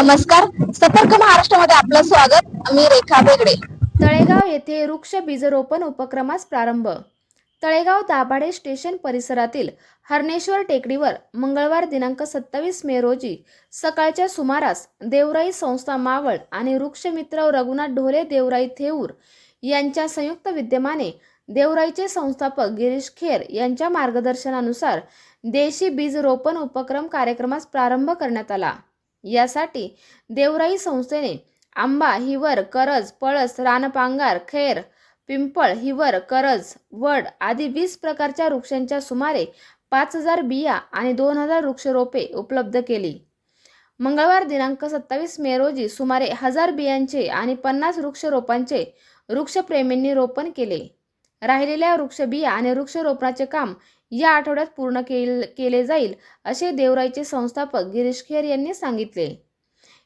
नमस्कार. सतर्क महाराष्ट्रामध्ये आपलं स्वागत. मी रेखा बेगडे. तळेगाव येथे वृक्ष बीजरोपण उपक्रमास प्रारंभ. तळेगाव दाभाडे स्टेशन परिसरातील हरणेश्वर टेकडीवर मंगळवार दिनांक सत्तावीस मे रोजी सकाळच्या सुमारास देवराई संस्था मावळ आणि वृक्षमित्र रघुनाथ ढोले देवराई थेऊर यांच्या संयुक्त विद्यमाने देवराईचे संस्थापक गिरीश खेर यांच्या मार्गदर्शनानुसार देशी बीज रोपण उपक्रम कार्यक्रमास प्रारंभ करण्यात आला. यासाठी देवराई संस्थेने आंबा हिवर करज पळस रानपांगार खैर पिंपळ हिवर करज वड आदी वीस प्रकारच्या वृक्षांच्या सुमारे पाच हजार बिया आणि दोन हजार वृक्षरोपे उपलब्ध केली. मंगळवार दिनांक सत्तावीस मे रोजी सुमारे हजार बियांचे आणि पन्नास वृक्षरोपांचे वृक्षप्रेमींनी रोपण केले. राहिलेल्या वृक्षबिया आणि वृक्षरोपणाचे काम या आठवड्यात पूर्ण केल केले जाईल असे देवराईचे संस्थापक गिरीश खेर यांनी सांगितले.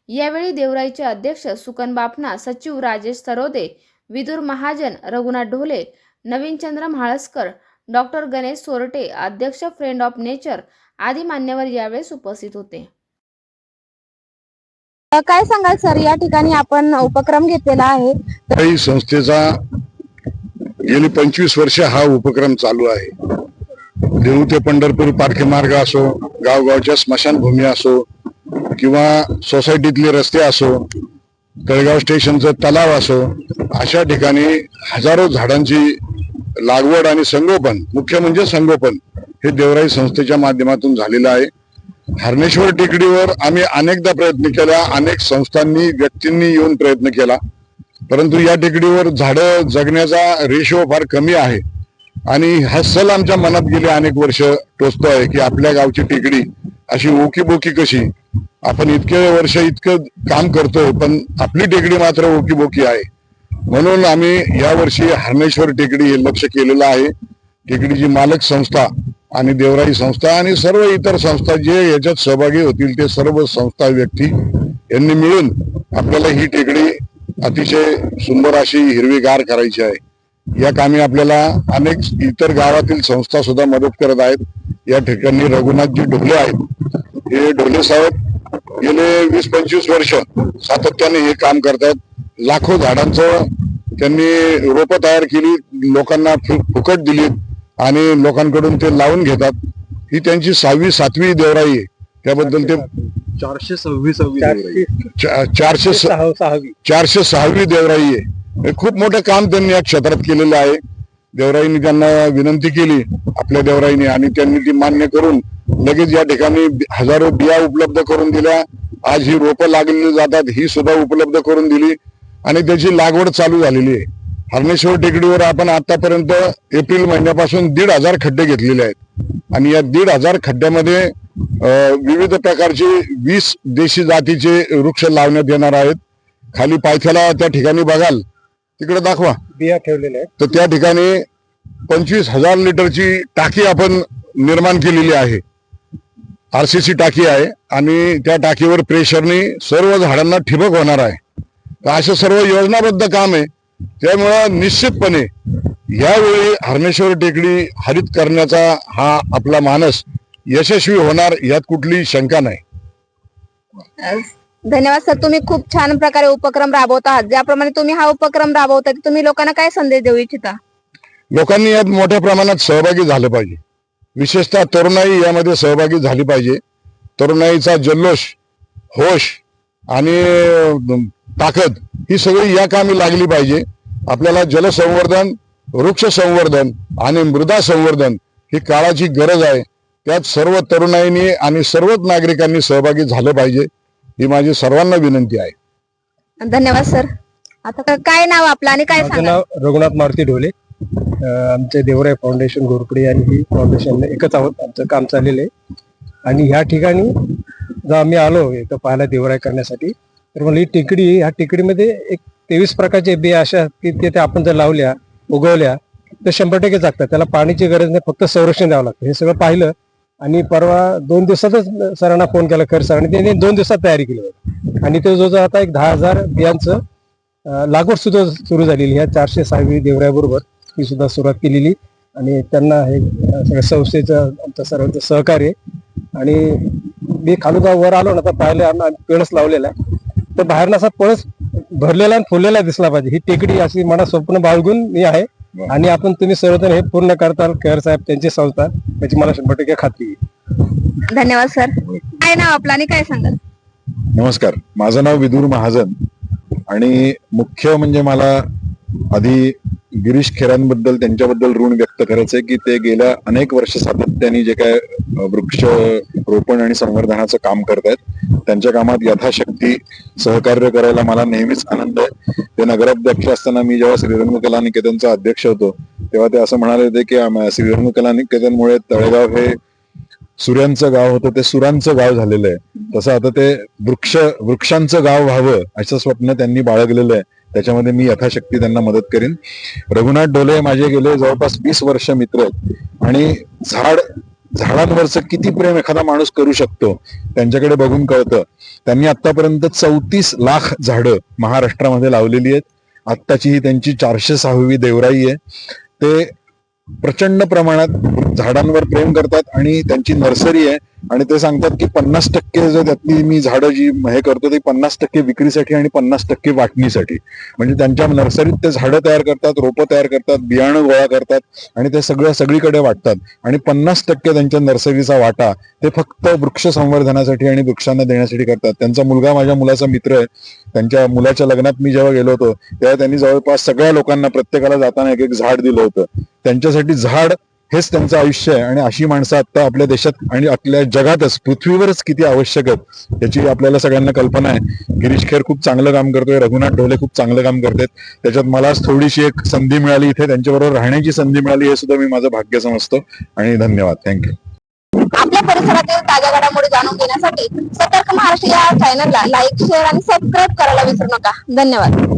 यावेळी देवराईचे अध्यक्ष सुकन बापना सचिव राजेश सरोदे विदुर महाजन रघुनाथ ढोले नवीनचंद्र म्हाळसकर डॉक्टर गणेश सोरटे अध्यक्ष फ्रेंड ऑफ नेचर आदी मान्यवर यावेळेस उपस्थित होते. काय सांगाल सर? या ठिकाणी आपण उपक्रम घेतलेला आहे. संस्थेचा गेली पंचवीस वर्ष हा उपक्रम चालू आहे. देऊ ते पंढरपूर पारखी मार्ग असो गावगावच्या स्मशानभूमी असो किंवा सोसायटीतले रस्ते असो तळेगाव स्टेशनचं तलाव असो अशा ठिकाणी हजारो झाडांची लागवड आणि संगोपन मुख्य म्हणजे संगोपन हे देवराई संस्थेच्या माध्यमातून झालेलं आहे. हरणेश्वर टेकडीवर आम्ही अनेकदा प्रयत्न केला अनेक संस्थांनी व्यक्तींनी येऊन प्रयत्न केला. परंतु या टेकडीवर झाडं जगण्याचा रेशो फार कमी आहे. आणि हा सल आमच्या मनात गेले अनेक वर्ष टोचतोय की आपल्या गावची टेकडी अशी ओकीबोकी कशी? आपण इतके वर्ष इतकं काम करतोय पण आपली टेकडी मात्र ओकीबोकी आहे. म्हणून आम्ही या वर्षी हरणेश्वर टेकडी हे लक्ष केलेलं आहे. टेकडीची मालक संस्था आणि देवराई संस्था आणि सर्व इतर संस्था जे याच्यात सहभागी होतील ते सर्व संस्था व्यक्ती यांनी मिळून आपल्याला ही टेकडी अतिशय सुंदर अशी हिरवीगार करायची आहे. या कामी आपल्याला अनेक इतर गावातील संस्था सुद्धा मदत करत आहेत. या ठिकाणी रघुनाथजी ढोले आहेत. हे ढोले साहेब गेले वीस पंचवीस वर्ष सातत्याने हे काम करतात लाखो झाडांचं त्यांनी रोपं तयार केली लोकांना फुकट दिली आणि लोकांकडून ते लावून घेतात. ही त्यांची सहावी सातवी देवराई आहे. त्याबद्दल ते चारशे सव्वीस चारशे चारशे सहावी देवराई आहे. खूप मोठं काम त्यांनी या क्षेत्रात केलेलं आहे. देवराईंनी त्यांना विनंती केली आपल्या देवराईने आणि त्यांनी ती मान्य करून लगेच या ठिकाणी हजारो बिया उपलब्ध करून दिल्या. आज ही रोपं लागलेली जातात ही सुद्धा उपलब्ध करून दिली. आणि त्याची लागवड चालू झालेली आहे. हरणेश्वर टेकडीवर आपण आतापर्यंत एप्रिल महिन्यापासून दीड हजार खड्डे घेतलेले आहेत. आणि या दीड हजार खड्ड्यामध्ये विविध प्रकारचे वीस देशी जातीचे वृक्ष लावण्यात येणार आहेत. खाली पायथ्याला त्या ठिकाणी बघाल तिकडे दाखवा. बिया ठेवलेल्या आहेत. तर त्या ठिकाणी पंचवीस हजार लिटरची टाकी आपण निर्माण केलेली आहे. आरसीसी टाकी आहे आणि त्या टाकीवर प्रेशरने सर्व झाडांना ठिबक होणार आहे. तर असं सर्व योजनाबद्ध काम आहे. त्यामुळं निश्चितपणे यावेळी हरणेश्वर टेकडी हरित करण्याचा हा आपला मानस यशस्वी होणार यात कुठली शंका नाही. धन्यवाद सर. तुम्ही खूप छान प्रकारे उपक्रम राबवत. आहात ज्याप्रमाणे तुम्ही हा उपक्रम राबवता तुम्ही लोकांना काय संदेश देऊ इच्छिता? लोकांनी यात मोठ्या प्रमाणात सहभागी झालं पाहिजे. विशेषतः तरुणाई यामध्ये सहभागी झाली पाहिजे. तरुणाईचा जल्लोष होश आणि ताकद ही सगळी या कामी लागली पाहिजे. आपल्याला जलसंवर्धन वृक्ष संवर्धन आणि मृदा संवर्धन ही काळाची गरज आहे. त्यात सर्व तरुणाईनी आणि सर्वच नागरिकांनी सहभागी झालं पाहिजे. ही माझी सर्वांना विनंती आहे. धन्यवाद सर. आता काय नाव आपलं आणि काय माझं सांगा नाव रघुनाथ मारुती ढोले. अं, आमचे देवराय फाउंडेशन घोरपडे आणि ही फाउंडेशन एकच आहोत. आमचं काम चाललेलं आहे. आणि ह्या ठिकाणी जर आम्ही आलो इथं पाहायला देवराय करण्यासाठी तर मला ही टेकडी ह्या टेकडीमध्ये एक तेवीस प्रकारचे बिया अशा आहेत की ते- ते आपण जर लावल्या उगवल्या तर शंभर टक्के जगतात. त्याला पाण्याची गरज नाही फक्त संरक्षण द्यावं लागतं. हे सगळं पाहिलं आणि परवा दोन दिवसातच सरांना फोन केला खर सरांनी. त्यांनी दोन दिवसात तयारी केली. होती आणि ते जो आता एक दहा हजार बियांचं लागवड सुद्धा सुरू झालेली ह्या चारशे सहावी देवऱ्याबरोबर ही सुद्धा सुरुवात केलेली. आणि त्यांना हे सगळ्या संस्थेचं आमच्या सर्वांचं सहकार्य आणि मी खालुदा वर आलो ना तर पाहिले आम्ही लावलेला आहे. तर बाहेरनं असा पळस भरलेला आणि फुललेला दिसला पाहिजे. ही टेकडी अशी मला स्वप्न बाळगून मी आहे. आणि आपण तुम्ही सर्वजण हे पूर्ण करताल केअर साहेब त्यांची संस्था याची मला शंभर टक्के खात्री धन्यवाद सर. काय नाव आपलं आणि काय सांगाल? नमस्कार. माझं नाव विदूर महाजन आणि मुख्य म्हणजे मला आधी गिरीश खेरांबद्दल त्यांच्याबद्दल ऋण व्यक्त करायचंय की ते गेल्या अनेक वर्ष सातत्याने जे काय वृक्ष रोपण आणि संवर्धनाचं काम करतायत त्यांच्या कामात यथाशक्ती सहकार्य करायला मला नेहमीच आनंद आहे. ते नगराध्यक्ष असताना मी जेव्हा श्रीरंग कला निकेतनचा अध्यक्ष होतो तेव्हा ते असं म्हणाले होते की श्रीरंग कला निकेतनमुळे तळेगाव हे सूर्यांचं गाव होतं ते सुरांचं गाव झालेलं आहे. तसं आता ते वृक्ष वृक्षांचं गाव व्हावं असं स्वप्न त्यांनी बाळगलेलं आहे. त्याच्यामध्ये मी यथाशक्ती त्यांना मदत करीन. रघुनाथ डोले माझे गेले जवळपास वीस वर्ष मित्र आहेत. आणि झाड झाडांवरचं किती प्रेम एखादा माणूस करू शकतो त्यांच्याकडे बघून कळतं. त्यांनी आतापर्यंत चौतीस लाख झाडं महाराष्ट्रामध्ये लावलेली आहेत. आत्ताची ही त्यांची चारशे सहावी देवराई आहे. ते प्रचंड प्रमाणात झाडांवर प्रेम करतात आणि त्यांची नर्सरी आहे. आणि ते सांगतात की पन्नास टक्के जर त्यातली मी झाडं जी हे करतो ती पन्नास टक्के विक्रीसाठी आणि पन्नास टक्के वाटणीसाठी. म्हणजे त्यांच्या नर्सरीत ते झाडं तयार करतात रोपं तयार करतात बियाणं गोळा करतात आणि ते सगळं सगळीकडे वाटतात. आणि पन्नास टक्के त्यांच्या नर्सरीचा वाटा ते फक्त वृक्ष संवर्धनासाठी आणि वृक्षांना देण्यासाठी करतात. त्यांचा मुलगा माझ्या मुलाचा मित्र आहे. त्यांच्या मुलाच्या लग्नात मी जेव्हा गेलो होतो तेव्हा त्यांनी जवळपास सगळ्या लोकांना प्रत्येकाला जाताना एक एक झाड दिलं होतं. त्यांच्यासाठी झाड हेच त्यांचं आयुष्य आहे. आणि अशी माणसं आता आपल्या देशात आणि आपल्या जगातच पृथ्वीवरच किती आवश्यक आहेत याची आपल्याला सगळ्यांना कल्पना आहे. गिरीश खेर खूप चांगलं काम करतोय रघुनाथ ढोले खूप चांगलं काम करतात. त्याच्यात मला थोडीशी एक संधी मिळाली इथे त्यांच्याबरोबर राहण्याची संधी मिळाली हे सुद्धा मी माझं भाग्य समजतो. आणि धन्यवाद. थँक्यू आपल्या परिसरातील ताज्या घडामोडी जाणून घेण्यासाठी सतर्क महाराष्ट्र या चॅनलला लाईक शेअर आणि सबस्क्राईब करायला विसरू नका. धन्यवाद.